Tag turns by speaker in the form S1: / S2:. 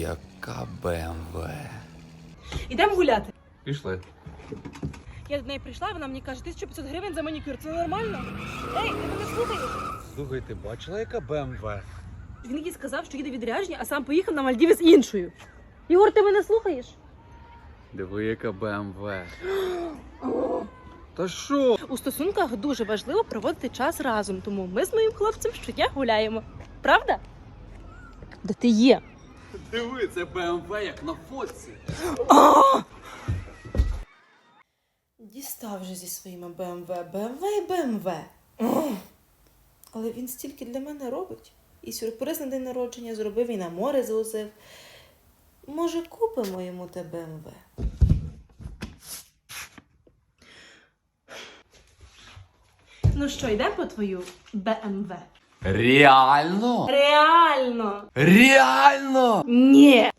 S1: Яка БМВ.
S2: Ідемо гуляти.
S1: Пішли.
S2: Я до неї прийшла, вона мені каже, 1500 гривень за манікюр. Це нормально? Ей, ти мене слухаєш?
S3: Слухай, ти бачила, яка БМВ?
S2: Він їй сказав, що їде відрядження, а сам поїхав на Мальдіви з іншою. Ігор, ти мене слухаєш?
S1: Диви, яка БМВ. Та що?
S2: У стосунках дуже важливо проводити час разом, тому ми з моїм хлопцем щодня гуляємо. Правда? Де ти є?
S1: Диви, це БМВ, як на фотці.
S4: Дістав вже зі своїми БМВ, БМВ і БМВ. Але він стільки для мене робить. І сюрприз на день народження зробив, і на море звозив. Може, купимо йому те БМВ?
S2: Ну що, йдемо по твою БМВ?
S1: Реально?
S2: Реально?
S1: Реально?
S2: Ні.